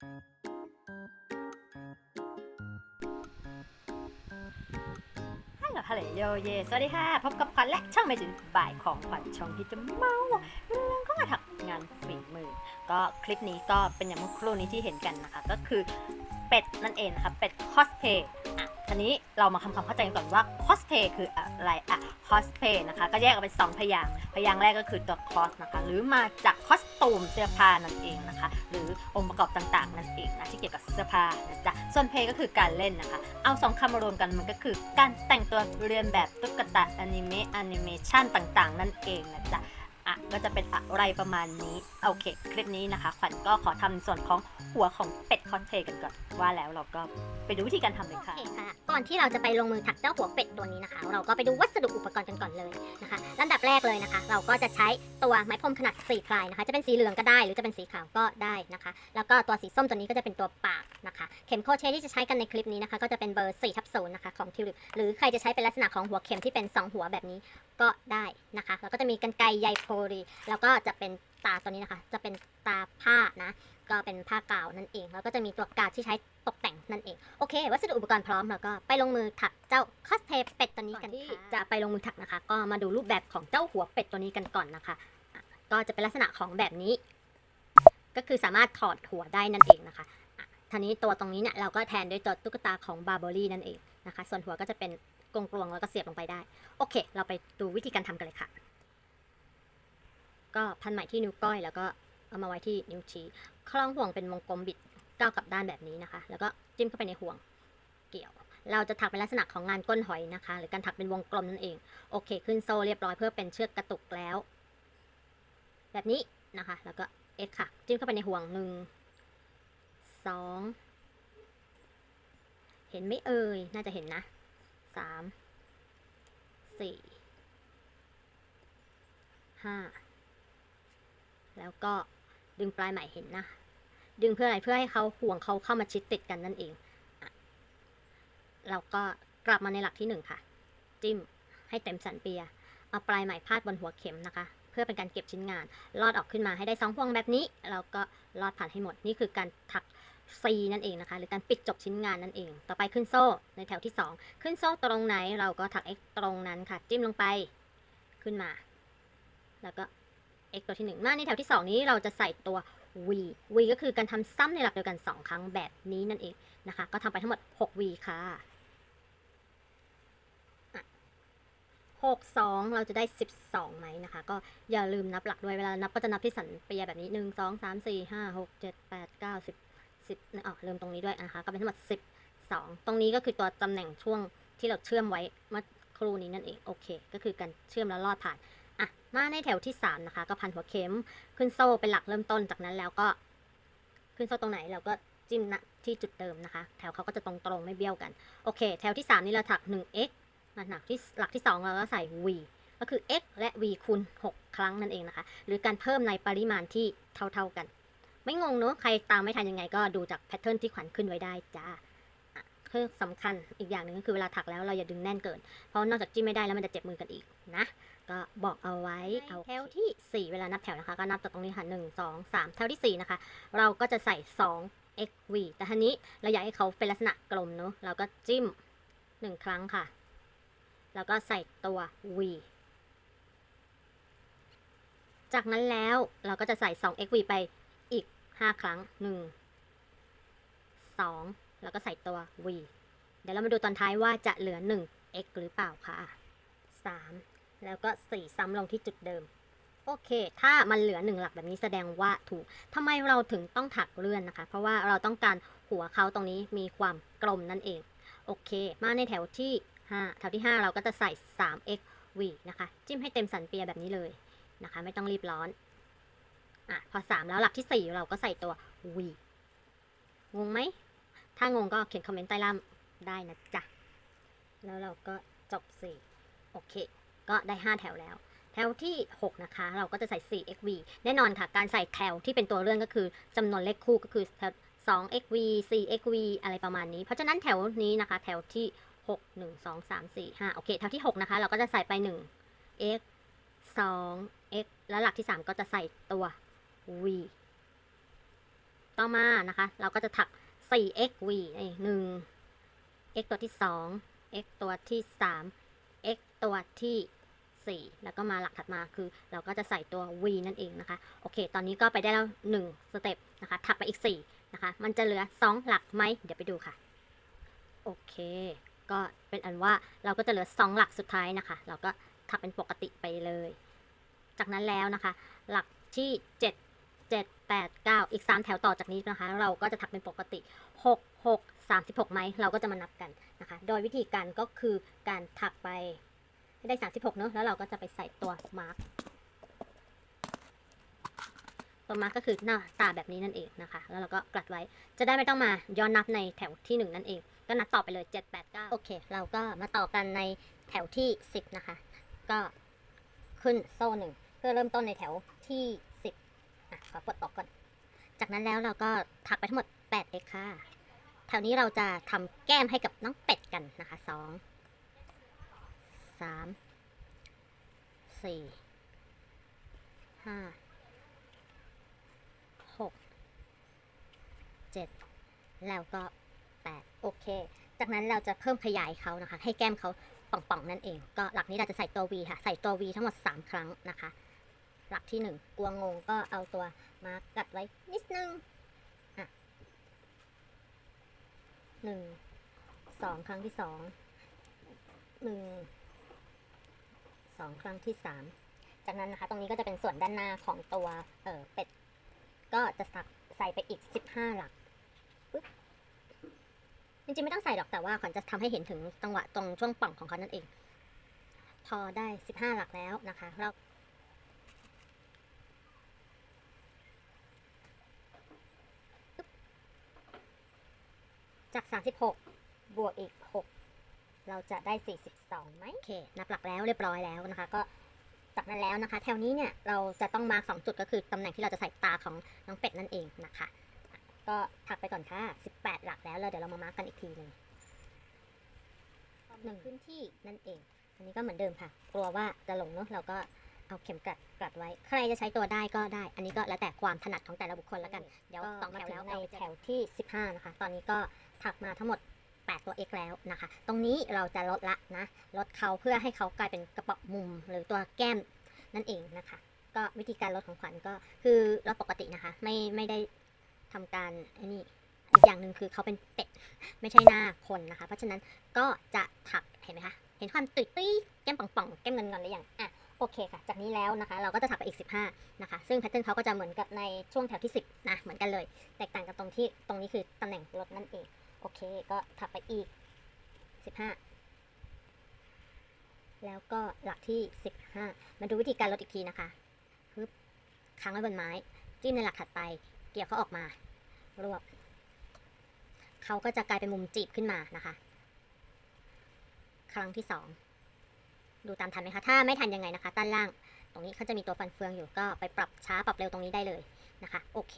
ฮัลโหลฮัลโหลโยเย สวัสดีค่ะ พบกับขวัญและช่องเมจินบ่ายของขวัญช่องที่จะเมาเรื่องก็มาถักงานฝีมือ ก็คลิปนี้ก็เป็นอย่างเมื่อครู่นี้ที่เห็นกันนะคะ ก็คือเป็ดนั่นเองนะคะเป็ดคอสเพย์อะทีนี้เรามาทำความเข้าใจกันก่อนว่าคอสเพย์คืออะไรอะ คอสเพย์นะคะ ก็แยกออกเป็นสองพยางค์พยางค์แรกก็คือตัวคอสนะคะ หรือมาจากคอสตูมเสื้อผ้านั่นเองนะคะ หรือองค์ประกอบต่างๆนั่นเองนะที่เกี่ยวกับเสื้อผ้านะจ๊ะส่วนเพย์ก็คือการเล่นนะคะ เอาสองคำมารวมกันมันก็คือการแต่งตัวเรียนแบบตุ๊กตาอนิเมะแอนิเมชันต่างๆ นั่นเองนะจ๊ะ อะก็จะเป็นอะไรประมาณนี้ โอเค คลิปนี้นะคะขวัญก็ขอทำส่วนของหัวของเป็ดคอนเทกันก่อน ว่าแล้วเราก็ไปดูวิธีการทำเลยค่ะเคค่ะ ก่อนที่เราจะไปลงมือถักเจ้าหัวเป็ดตัวนี้นะคะ เราก็ไปดูวัสดุอุปกรณ์กันก่อนเลยนะคะลำดับแรกเลยนะคะ เราก็จะใช้ตัวไม้พรมขนาด4พลายนะคะ จะเป็นสีเหลืองก็ได้หรือจะเป็นสีขาวก็ได้นะคะ แล้วก็ตัวสีส้มตัวนี้ก็จะเป็นตัวปากนะคะ เข็มโคเชที่จะใช้กันในคลิปนี้นะคะ ก็จะเป็นเบอร์4ทับ0นะคะของทิวลิปหรือใครจะใช้เป็นลักษณะของหัวเข็มที่เป็น 2 หัวแบบนี้ ก็ได้นะคะ แล้วก็จะมีกันไกรใยโพลี แล้วก็จะเป็นตาตัวนี้นะคะ จะเป็นตาผ้านะ ก็เป็นผ้ากาวนั่นเอง แล้วก็จะมีตัวกาดที่ใช้ตกแต่งนั่นเอง โอเค วัสดุอุปกรณ์พร้อมแล้วก็ไปลงมือถักเจ้าคอสเพย์เป็ดตัวนี้กันที่จะไปลงมือถักนะคะ ก็มาดูรูปแบบของเจ้าหัวเป็ดตัวนี้กันก่อนนะคะอะก็จะเป็นลักษณะของแบบนี้ ก็คือสามารถถอดหัวได้นั่นเองนะคะอะทีนี้ตัวตรงนี้เนี่ยเราก็แทนด้วยตัวตุ๊กตาของบาร์บอรี่นั่นเองนะคะ ส่วนหัวก็จะเป็น กลวงๆ แล้วก็เสียบลงไปได้ โอเค เราไปดูวิธีการทำกันเลยค่ะ ก็พันไหมที่นิ้วก้อยแล้วก็เอามาไว้ที่นิ้วชี้ คล้องห่วงเป็นวงกลมบิดก้าวกลับด้านแบบนี้นะคะ แล้วก็จิ้มเข้าไปในห่วงเกี่ยว เราจะถักเป็นลักษณะของงานก้นหอยนะคะ หรือการถักเป็นวงกลมนั่นเอง โอเค ขึ้นโซ่เรียบร้อยเพื่อเป็นเชือกกระตุกแล้ว แบบนี้นะคะ แล้วก็เอ็กค่ะ จิ้มเข้าไปในห่วงหนึ่งสอง เห็นไหมเอ่ย น่าจะเห็นนะ สามสี่ห้าแล้วก็ดึงปลายไหมเห็นนะ ดึงเพื่ออะไรเพื่อให้เขาห่วงเขาเข้ามาชิดติดกันนั่นเองเราก็กลับมาในหลักที่หนึ่งค่ะ จิ้มให้เต็มสันเปีย เอาปลายไหมพาดบนหัวเข็มนะคะ เพื่อเป็นการเก็บชิ้นงาน ลอดออกขึ้นมาให้ได้สองห่วงแบบนี้ เราก็ลอดผ่านให้หมด นี่คือการถัก C นั่นเองนะคะ หรือการปิดจบชิ้นงานนั่นเอง ต่อไปขึ้นโซ่ในแถวที่ 2 ขึ้นโซ่ตรงไหนเราก็ถัก X ตรงนั้นค่ะ จิ้มลงไปขึ้นมา แล้วก็ x ตัวที่ 1 มาในแถวที่ 2 นี้เราจะใส่ตัว v v ก็คือการทำซ้ำในหลักเดียวกัน 2 ครั้งแบบนี้นั่นเองนะคะ ก็ทำไปทั้งหมด 6 v ค่ะ6 2 เราจะได้ 12ไหมนะคะ ก็อย่าลืมนับหลักด้วยเวลานับก็จะนับที่สันเปียแบบนี้ 1 2 3 4 5 6 7 8 9 10 10อ๋อลืมตรงนี้ด้วยนะคะ ก็เป็นทั้งหมด 12 ตรงนี้ก็คือตัวตำแหน่งช่วงที่เราเชื่อมไว้เมื่อครู่นี้นั่นเอง โอเค ก็คือการเชื่อมแล้วลอดผ่าน อะ มาในแถวที่ 3 นะคะ ก็พันหัวเข็ม ขึ้นโซ่เป็นหลักเริ่มต้น จากนั้นแล้วก็ ขึ้นโซ่ตรงไหนเราก็จิ้มณที่จุดเดิมนะคะ แถวเขาก็จะตรงตรงๆไม่เบี้ยวกัน โอเค แถวที่ 3 นี้เราถัก 1x นะหนักที่หลักที่ 2 เราก็ใส่ v ก็คือ x และ v คูณ 6 ครั้งนั่นเองนะคะ หรือการเพิ่มในปริมาณที่เท่าๆกัน ไม่งงเนอะใครตามไม่ทันยังไงก็ดูจากแพทเทิร์นที่ขวัญขึ้นไว้ได้จ้าอะคือสำคัญอีกอย่างหนึ่งก็คือเวลาถักแล้วเราอย่าดึงแน่นเกิน เพราะนอกจากจิ้มไม่ได้แล้วมันจะเจ็บมือกันอีกนะ ก็บอกเอาไว้เอาแถวที่ 4 เวลานับแถวนะคะ ก็นับจากตรงนี้ค่ะ1 2 3แถวที่ 4 นะคะ เราก็จะใส่ 2 x v แต่ทีนี้เราอยากให้เขาเป็นลักษณะกลมเนอะเราก็จิ้ม 1 ครั้งค่ะ แล้วก็ใส่ตัว v จากนั้นแล้วเราก็จะใส่ 2 x v ไป อีก5ครั้ง1 2แล้วก็ใส่ตัว v เดี๋ยวเรามาดูตอนท้ายว่าจะเหลือ1 x หรือเปล่าค่ะ3แล้วก็สี่ซ้ำลงที่จุดเดิม โอเค ถ้ามันเหลือหนึ่งหลักแบบนี้แสดงว่าถูกทำไมเราถึงต้องถักเลื่อนนะคะ เพราะว่าเราต้องการหัวเขาตรงนี้มีความกลมนั่นเอง โอเค มาในแถวที่5แถวที่ 5 เราก็จะใส่ 3x v นะคะ จิ้มให้เต็มสันเปียแบบนี้เลยนะคะ ไม่ต้องรีบร้อน อะพอ3แล้วหลักที่4เราก็ใส่ตัว v งงไหม ถ้างงก็เขียนคอมเมนต์ใต้ล่างได้นะจ๊ะ แล้วเราก็จบ4โอเค ก็ได้5แถวแล้ว แถวที่ 6 นะคะ เราก็จะใส่ 4xv แน่นอนค่ะ การใส่แถวที่เป็นตัวเลื่อนก็คือจำนวนเลขคู่ก็คือแถว 2xv 4xv อะไรประมาณนี้ เพราะฉะนั้นแถวนี้นะคะ แถวที่ 6 1 2 3 4 5 โอเค แถวที่ 6 นะคะ เราก็จะใส่ไป 1 x 2 x แล้วหลักที่ 3 ก็จะใส่ตัว v ต่อมานะคะ เราก็จะถัก 4x v นี่หนึ่ง x ตัวที่ 2 x ตัวที่ 3 x ตัวที่ 4 แล้วก็มาหลักถัดมาคือ เราก็จะใส่ตัว v นั่นเองนะคะ โอเค ตอนนี้ก็ไปได้แล้ว 1 สเต็ปนะคะ ถักไปอีก 4 นะคะ มันจะเหลือ 2 หลักไหม เดี๋ยวไปดูค่ะ โอเค ก็เป็นอันว่าเราก็จะเหลือ 2 หลักสุดท้ายนะคะ เราก็ถักเป็นปกติไปเลย จากนั้นแล้วนะคะ หลักที่ 7 7 8 9 อีก 3 แถวต่อจากนี้นะคะ เราก็จะถักเป็นปกติ 6 6 36 ไหม เราก็จะมานับกันนะคะ โดยวิธีการก็คือการถักไปให้ได้ 36 เนอะแล้วเราก็จะไปใส่ตัวมาร์กตัวมาร์กก็คือหน้าตาแบบนี้นั่นเองนะคะ แล้วเราก็กลัดไว้ จะได้ไม่ต้องมาย้อนนับในแถวที่ 1 นั่นเอง ก็นับต่อไปเลย 7 8 9 โอเค เราก็มาต่อกันในแถวที่ 10 นะคะ ก็ขึ้นโซ่หนึ่งเพื่อเริ่มต้นในแถวที่ ขอปลดออกก่อน จากนั้นแล้วเราก็ถักไปทั้งหมด8 x ค่ะแถวนี้เราจะทำแก้มให้กับน้องเป็ดกันนะคะ2 3 4 5 6 7 แล้วก็ 8 โอเค จากนั้นเราจะเพิ่มขยายเขานะคะ ให้แก้มเขาป่องๆ นั่นเอง ก็หลักนี้เราจะใส่ตัว V ค่ะ ใส่ตัว V ทั้งหมด 3 ครั้งนะคะ หลักที่ 1 กลัวงงก็เอาตัวมากัดไว้นิดนึงอะหนึ่งสองครั้งที่สองหนึ่งสองครั้งที่สามจากนั้นนะคะ ตรงนี้ก็จะเป็นส่วนด้านหน้าของตัวเออเป็ด ก็จะสักใส่ไปอีกสิบห้าหลักปึ๊บจริงๆไม่ต้องใส่หรอกแต่ว่าขวัญจะทำให้เห็นถึงจังหวะตรงช่วงป่องของเขานั่นเอง พอได้สิบห้าหลักแล้วนะคะเรา จาก 36 บวกอีก 6 เราจะได้ 42ไหมโอเค นับหลักแล้วเรียบร้อยแล้วนะคะ ก็จากนั้นแล้วนะคะ แถวนี้เนี่ยเราจะต้องมาร์ก2จุดก็คือตำแหน่งที่เราจะใส่ตาของน้องเป็ดนั่นเองนะคะ ก็ถักไปก่อนค่ะ 18 หลักแล้วแล้วเดี๋ยวเรามามาร์กกันอีกทีหนึ่งหนึ่งพื้นที่นั่นเอง อันนี้ก็เหมือนเดิมค่ะ กลัวว่าจะหลงเนอะเราก็ เอาเข็มกลัดกลัดไว้ ใครจะใช้ตัวได้ก็ได้ อันนี้ก็แล้วแต่ความถนัดของแต่ละบุคคลแล้วกัน เดี๋ยวต่อแถวแล้วในแถวที่ 15 นะคะ ตอนนี้ก็ถักมาทั้งหมด 8 ตัว x แล้วนะคะ ตรงนี้เราจะลดละนะ ลดเขาเพื่อให้เขากลายเป็นกระเป๋ามุมหรือตัวแก้มนั่นเองนะคะ ก็วิธีการลดของขวัญก็คือลดปกตินะคะ ไม่ไม่ได้ทำการไอ้นี่อีกอย่างหนึ่งคือเขาเป็นเป็ดไม่ใช่หน้าคนนะคะ เพราะฉะนั้นก็จะถักเห็นไหมคะ เห็นความตุยตุยๆแก้มป่องๆ แก้มเงินๆหรือยังอะ โอเคค่ะ จากนี้แล้วนะคะ เราก็จะถักไปอีก 15 นะคะ ซึ่งแพทเทิร์นเขาก็จะเหมือนกับในช่วงแถวที่ 10 นะ เหมือนกันเลย แตกต่างกันตรงที่ตรงนี้คือตำแหน่งลดนั่นเอง โอเค ก็ถักไปอีก 15 แล้วก็หลักที่ 15 มาดูวิธีการลดอีกทีนะคะปึ๊บค้างไว้บนไม้ จิ้มในหลักถัดไป เกี่ยวเขาออกมารวบเขาก็จะกลายเป็นมุมจีบขึ้นมานะคะ ครั้งที่สอง ดูตามทันไหมคะ ถ้าไม่ทันยังไงนะคะ ด้านล่าง ตรงนี้เขาจะมีตัวฟันเฟืองอยู่ก็ไปปรับช้าปรับเร็วตรงนี้ได้เลยนะคะ โอเค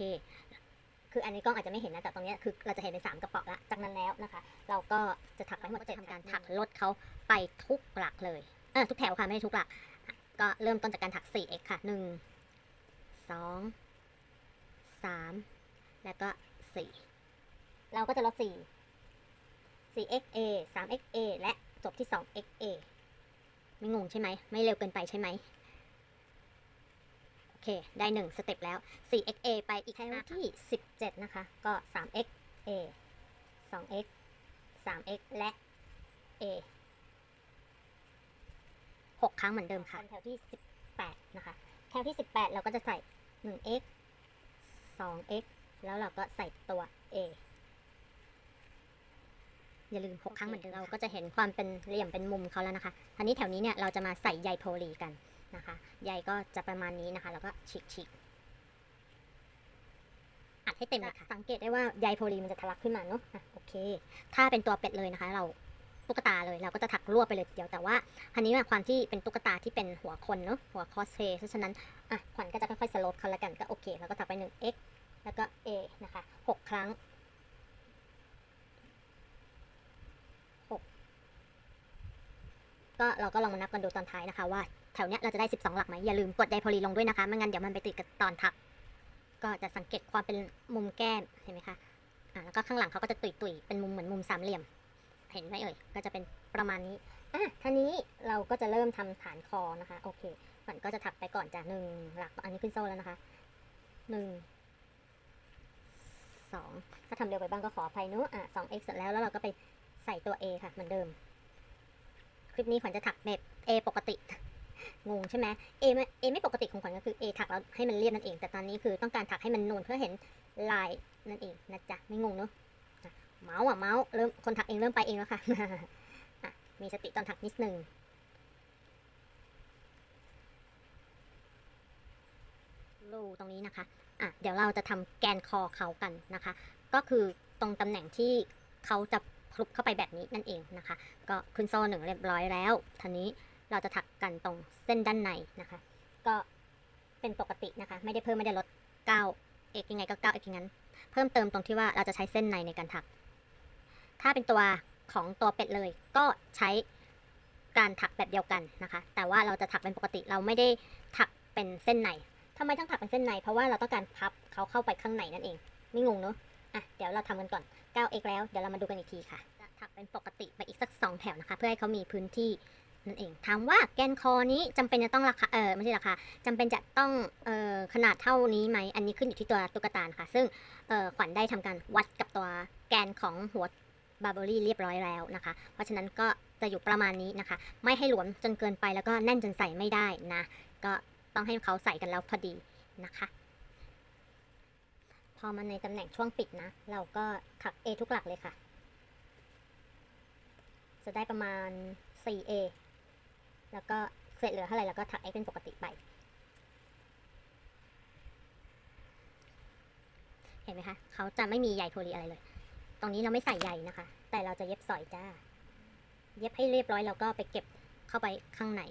คืออันนี้กล้องอาจจะไม่เห็นนะ แต่ตรงนี้คือเราจะเห็นเป็นสามกระป๋าละ จากนั้นแล้วนะคะ เราก็จะถักไปหมดจ็ดทำการถักลดเขาไปทุกหลักเลย เออทุกแถวค่ะไม่ได้ทุกหลัก ก็เริ่มต้นจากการถัก 4x ค่ะ 1 2 3 แล้วก็ 4 เราก็จะลด4 4xa 3xa และจบที่ 2xa ไม่งงใช่ไหม ไม่เร็วเกินไปใช่ไหม โอเค ได้ 1 สเต็ปแล้ว 4xa ไปอีกแถวที่ 17 นะคะ ก็ 3xa 2x 3x และ a 6 ครั้งเหมือนเดิมค่ะแถวที่ 18 นะคะ แถวที่ 18 เราก็จะใส่ 1x 2x แล้วเราก็ใส่ตัว a อย่าลืม6ครั้งเหมือนเดิมเราก็จะเห็นความเป็นเหลี่ยมเป็นมุมเขาแล้วนะคะทีนี้แถวนี้เนี่ยเราจะมาใส่ใยโพลีกันนะคะใยก็จะประมาณนี้นะคะแล้วก็ฉีกฉีกอัดให้เต็มเลยค่ะสังเกตได้ว่าใยโพลีมันจะทะลักขึ้นมาเนาะะโอเค ถ้าเป็นตัวเป็ดเลยนะคะ เราตุ๊กตาเลยเราก็จะถักรวบไปเลยเดียวแต่ว่าอันนี้เนี่ยความที่เป็นตุ๊กตาที่เป็นหัวคนเนาะหัวคอสเพย์เพราะฉะนั้นอะขวัญก็จะค่อยๆสโลปเขาละกันก็โอเค แล้วก็ถักไป 1x แล้วก็ a นะคะ6ครั้ง ก็เราก็ลองมานับกันดูตอนท้ายนะคะว่าแถวเนี้ยเราจะได้ 12 หลักไหมอย่าลืมกดไดโพลีลงด้วยนะคะไม่งั้นเดี๋ยวมันไปติดกับตอนถักก็จะสังเกตความเป็นมุมแก้มเห็นไหมคะอ่าแล้วก็ข้างหลังเขาก็จะตุยตุยๆเป็นมุมเหมือนมุมสามเหลี่ยม เห็นไหมเอ่ยก็จะเป็นประมาณนี้อะทีนี้เราก็จะเริ่มทำฐานคอนะคะโอเคขวัญก็จะถักไปก่อนจ้ะหนึ่งหลักอันนี้ขึ้นโซ่แล้วนะคะหนึ่งสองถ้าทำเร็วไปบ้างก็ขออภัยเนอะอะสอง x เสร็จแล้วแล้วเราก็ไปใส่ตัว a ค่ะเหมือนเดิม ลิปนี้ขวัญจะถักแบบ a ปกติ งงใช่ไหม A ไม่ A ไม่ปกติของขวัญก็คือ A ถักแล้วให้มันเรียบนั่นเอง แต่ตอนนี้คือต้องการถักให้มันนูนเพื่อเห็นลายนั่นเองนะจ๊ะ ไม่งงเนอะเมาส์อะเมาส์เริ่มคนถักเองเริ่มไปเองแล้วค่ะมีสติตอนถักนิดนึงรูตรงนี้นะคะ อะ เดี๋ยวเราจะทำแกนคอเขากันนะคะ ก็คือตรงตำแหน่งที่เขาจะ คลุกเข้าไปแบบนี้นั่นเองนะคะ ก็ขึ้นโซ่หนึ่งเรียบร้อยแล้วทีนี้เราจะถักกันตรงเส้นด้านในนะคะ ก็เป็นปกตินะคะ ไม่ได้เพิ่มไม่ได้ลด9เอกยังไงก็9เอกอย่างนั้น เพิ่มเติมตรงที่ว่าเราจะใช้เส้นในในการถัก ถ้าเป็นตัวของตัวเป็ดเลย ก็ใช้การถักแบบเดียวกันนะคะ แต่ว่าเราจะถักเป็นปกติเราไม่ได้ถักเป็นเส้นในทำไมต้องถักเป็นเส้นใน เพราะว่าเราต้องการพับเขาเข้าไปข้างในนั่นเอง ไม่งงเนอะ อะเดี๋ยวเราทำกันก่อน 9 x แล้ว เดี๋ยวเรามาดูกันอีกทีค่ะ จะถักเป็นปกติไปอีกสักสองแถวนะคะ เพื่อให้เขามีพื้นที่นั่นเอง ถามว่าแกนคอนี้จำเป็นจะต้องราคา เออไม่ใช่ราคาจำเป็นจะต้อง เออขนาดเท่านี้ไหม อันนี้ขึ้นอยู่ที่ตัวตุ๊กตาค่ะ ซึ่ง เออขวัญได้ทำการวัดกับตัวแกนของหัวบาร์เบอรี่เรียบร้อยแล้วนะคะ เพราะฉะนั้นก็จะอยู่ประมาณนี้นะคะ ไม่ให้หลวมจนเกินไปแล้วก็แน่นจนใส่ไม่ได้นะ ก็ต้องให้เขาใส่กันแล้วพอดีนะคะ พอมาในตำแหน่งช่วงปิดนะ เราก็ถัก A ทุกหลักเลยค่ะ จะได้ประมาณ 4A แล้วก็เศษเหลือเท่าไหร่แล้วก็ถัก x เป็นปกติไป เห็นไหมคะ เขาจะไม่มีใยโพลีอะไรเลย ตรงนี้เราไม่ใส่ใยนะคะ แต่เราจะเย็บสอยจ้า เย็บให้เรียบร้อยแล้วก็ไปเก็บเข้าไปข้างใน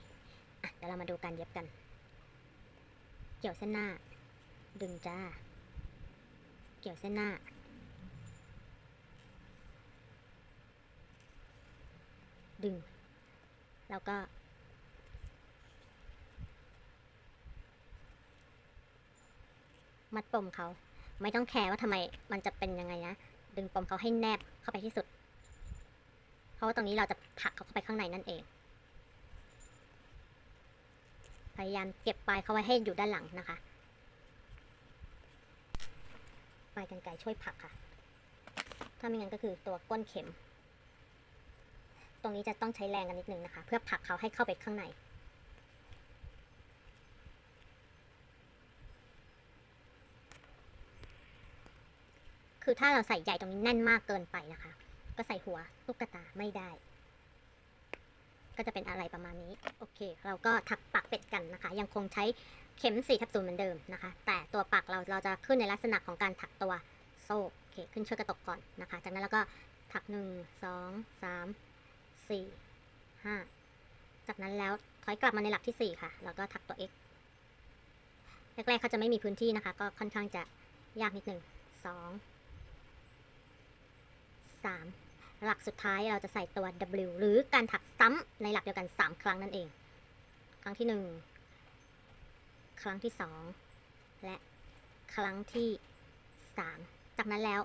เดี๋ยวเรามาดูการเย็บกัน เกี่ยวเส้นหน้า ดึงจ้า เกี่ยวเส้นหน้า ดึง แล้วก็ มัดปมเขา ไม่ต้องแคร์ว่าทำไมมันจะเป็นยังไงนะ ดึงปมเขาให้แนบเข้าไปที่สุด เพราะว่าตรงนี้เราจะผลักเขาเข้าไปข้างในนั่นเอง พยายามเก็บปลายเขาไว้ให้อยู่ด้านหลังนะคะ ป ลายกันไกช่วยผลักค่ะ ถ้าไม่งั้นก็คือตัวก้นเข็ม ตรงนี้จะต้องใช้แรงกันนิดนึงนะคะ เพื่อผลักเขาให้เข้าไปข้างใน คือถ้าเราใส่ใหญ่ตรงนี้แน่นมากเกินไปนะคะ ก็ใส่หัวตุ๊กตาไม่ได้ ก็จะเป็นอะไรประมาณนี้ โอเค เราก็ถักปักเป็ดกันนะคะ ยังคงใช้เข็ม4ทับศูนย์เหมือนเดิมนะคะ แต่ตัวปักเราเราจะขึ้นในลักษณะของการถักตัวโซ่โอเคขึ้นเชือกกระตกก่อนนะคะ จากนั้นเราก็ถัก 1 2 3 4 5 จากนั้นแล้วถอยกลับมาในหลักที่ 4 ค่ะ แล้วก็ถักตัว x แรกๆเขาจะไม่มีพื้นที่นะคะ ก็ค่อนข้างจะยากนิดหนึ่งสองสาม หลักสุดท้ายเราจะใส่ตัว W หรือการถักซ้ำในหลักเดียวกัน 3 ครั้งนั่นเอง ครั้งที่ 1 ครั้งที่ 2 และครั้งที่ 3 จากนั้นแล้ว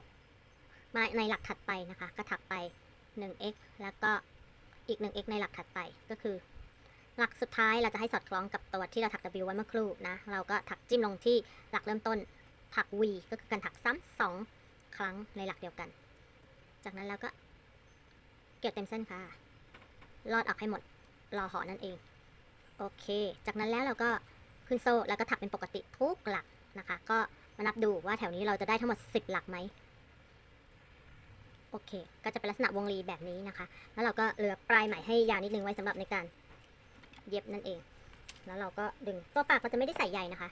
มาในหลักถัดไปนะคะ ก็ถักไป 1x แล้วก็อีก 1x ในหลักถัดไปก็คือ หลักสุดท้ายเราจะให้สอดคล้องกับตัวที่เราถัก W ไว้เมื่อครู่นะเราก็ถักจิ้มลงที่หลักเริ่มต้นถัก V ก็คือการถักซ้ำสองครั้งในหลักเดียวกัน จากนั้นเราก็ กี่ยวเต็มเส้นค่ะ ลอดออกให้หมด รอห่อนั่นเอง โอเค จากนั้นแล้วเราก็ขึ้นโซ่แล้วก็ถักเป็นปกติทุกหลักนะคะ ก็มานับดูว่าแถวนี้เราจะได้ทั้งหมด 10 หลักไหม โอเค ก็จะเป็นลักษณะวงรีแบบนี้นะคะ แล้วเราก็เหลือปลายไหมให้ยาวนิดนึงไว้สำหรับในการเย็บนั่นเอง แล้วเราก็ดึง ตัวปากเราจะไม่ได้ใส่ใยนะคะ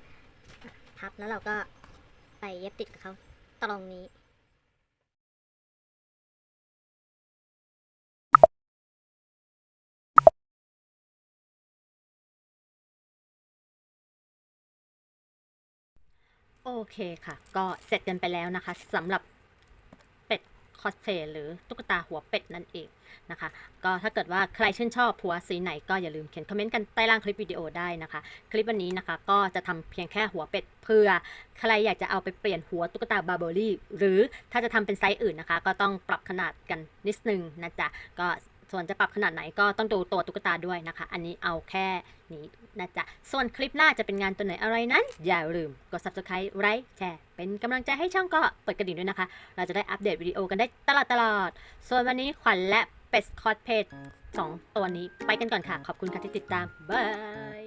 อะพับแล้วเราก็ไปเย็บติดกับเขาตรงนี้ โอเคค่ะ ก็เสร็จกันไปแล้วนะคะสำหรับเป็ดคอสเพลหรือตุ๊กตาหัวเป็ดนั่นเองนะคะ ก็ถ้าเกิดว่าใครชื่นชอบหัวสีไหนก็อย่าลืมเขียนคอมเมนต์กันใต้ล่างคลิปวิดีโอได้นะคะ คลิปวันนี้นะคะก็จะทำเพียงแค่หัวเป็ดเพื่อใครอยากจะเอาไปเปลี่ยนหัวตุ๊กตาบาร์เบอรี่หรือถ้าจะทำเป็นไซส์อื่นนะคะ ก็ต้องปรับขนาดกันนิดนึงนะจ๊ะก็ส่วนจะปรับขนาดไหนก็ต้องดูตัวตุ๊กตาด้วยนะคะ อันนี้เอาแค่ นี้นะจ๊ะ ส่วนคลิปหน้าจะเป็นงานตัวไหนอะไรนั้น อย่าลืมกด subscribe ไลค์แชร์ เป็นกำลังใจให้ช่องก็เปิดกระดิ่งด้วยนะคะ เราจะได้อัปเดตวิดีโอกันได้ตลอดตลอด ส่วนวันนี้ขวัญและเป็ดคอร์สเพจสองตัวนี้ไปกันก่อนค่ะ ขอบคุณค่ะที่ติดตาม บาย